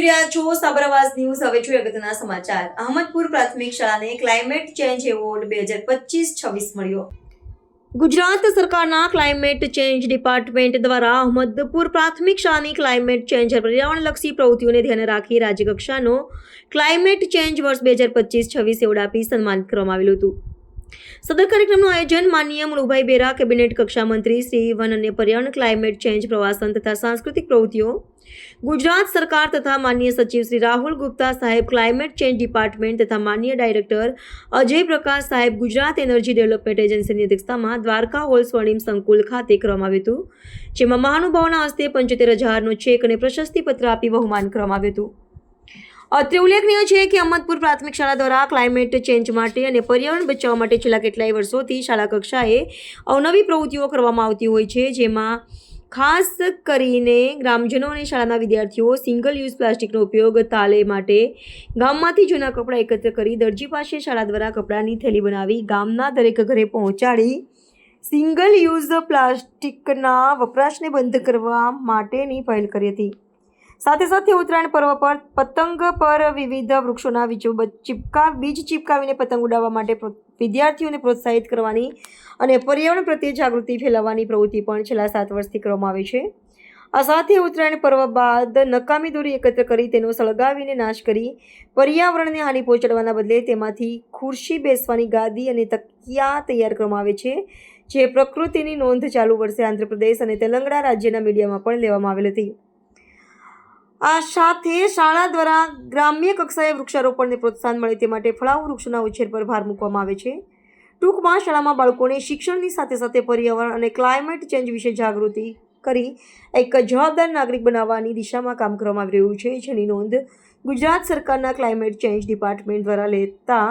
રહ્યા છો સાબરવાસ ન્યૂઝ. હવે જોઈએ અગત્યના સમાચાર. અહમદપુર પ્રાથમિક શાળાને ક્લાઇમેટ ચેન્જ એવોર્ડ બે હજાર પચીસ છવ્વીસ મળ્યો. ગુજરાત સરકારના ક્લાઇમેટ ચેન્જ ડિપાર્ટમેન્ટ દ્વારા અહમદપુર પ્રાથમિક શાળાની ક્લાઇમેટ ચેન્જ પર્યાવરણલક્ષી પ્રવૃત્તિઓને ધ્યાને રાખી રાજ્યકક્ષાનો ક્લાઇમેટ ચેન્જ વર્ષ બે હજાર પચીસ છવ્વીસ એવોર્ડ આપી સન્માનિત કરવામાં આવેલું હતું. સદર કાર્યક્રમનું આયોજન માનનીય મુળુભાઈ બેરા, કેબિનેટ કક્ષા મંત્રી શ્રી વન અને પર્યાવરણ, ક્લાઇમેટ ચેન્જ પ્રવાસન તથા સાંસ્કૃતિક પ્રવૃત્તિઓ, ગુજરાત સરકાર તથા માનનીય સચિવ શ્રી રાહુલ ગુપ્તા સાહેબ, ક્લાઇમેટ ચેન્જ ડિપાર્ટમેન્ટ તથા માનનીય ડાયરેક્ટર અજય પ્રકાશ સાહેબ, ગુજરાત એનર્જી ડેવલપમેન્ટ એજન્સીની અધ્યક્ષતામાં દ્વારકા હોલ સ્વર્ણિમ સંકુલ ખાતે કરવામાં આવ્યું હતું, જેમાં મહાનુભાવોના હસ્તે પંચોતેર હજારનો ચેક અને પ્રશસ્તિપત્ર આપી બહુમાન કરવામાં આવ્યું હતું. અત્રે ઉલ્લેખનીય છે કે અમદપુર પ્રાથમિક શાળા દ્વારા ક્લાઇમેટ ચેન્જ માટે અને પર્યાવરણ બચાવવા માટે છેલ્લા કેટલાય વર્ષોથી શાળા કક્ષાએ અવનવી પ્રવૃત્તિઓ કરવામાં આવતી હોય છે, જેમાં ખાસ કરીને ગ્રામજનો અને શાળાના વિદ્યાર્થીઓ સિંગલ યુઝ પ્લાસ્ટિકનો ઉપયોગ તાલે માટે ગામમાંથી જૂના કપડાં એકત્ર કરી દરજી પાસે શાળા દ્વારા કપડાંની થેલી બનાવી ગામના દરેક ઘરે પહોંચાડી સિંગલ યુઝ પ્લાસ્ટિકના વપરાશને બંધ કરવા માટેની પહેલ કરી હતી. સાથે સાથે ઉત્તરાયણ પર્વ પર પતંગ પર વિવિધ વૃક્ષોના બીજો ચીપકા, બીજ ચીપકાવીને પતંગ ઉડાવવા માટે વિદ્યાર્થીઓને પ્રોત્સાહિત કરવાની અને પર્યાવરણ પ્રત્યે જાગૃતિ ફેલાવવાની પ્રવૃત્તિ પણ છેલ્લા સાત વર્ષથી કરવામાં આવે છે. આ સાથે ઉત્તરાયણ પર્વ બાદ નકામી દોરી એકત્ર કરી તેનો સળગાવીને નાશ કરી પર્યાવરણને હાનિ પહોંચાડવાના બદલે તેમાંથી ખુરશી બેસવાની ગાદી અને તકિયા તૈયાર કરવામાં આવે છે, જે પ્રકૃતિની નોંધ ચાલુ વર્ષે આંધ્રપ્રદેશ અને તેલંગાણા રાજ્યના મીડિયામાં પણ લેવામાં આવેલ હતી. આ સાથે શાળા દ્વારા ગ્રામ્ય કક્ષાએ વૃક્ષારોપણને પ્રોત્સાહન મળે તે માટે ફળાવ વૃક્ષોના ઉછેર પર ભાર મૂકવામાં આવે છે. ટૂંકમાં શાળામાં બાળકોને શિક્ષણની સાથે સાથે પર્યાવરણ અને ક્લાઇમેટ ચેન્જ વિશે જાગૃતિ કરી એક જવાબદાર નાગરિક બનાવવાની દિશામાં કામ કરવામાં આવી રહ્યું છે. જેની નોંધ ગુજરાત સરકારના ક્લાઇમેટ ચેન્જ ડિપાર્ટમેન્ટ દ્વારા લેતા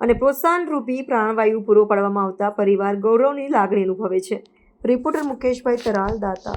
અને પ્રોત્સાહન રૂપી પ્રાણવાયુ પૂરો પાડવામાં આવતા પરિવાર ગૌરવની લાગણી અનુભવે છે. રિપોર્ટર મુકેશભાઈ તરાલ, દાતા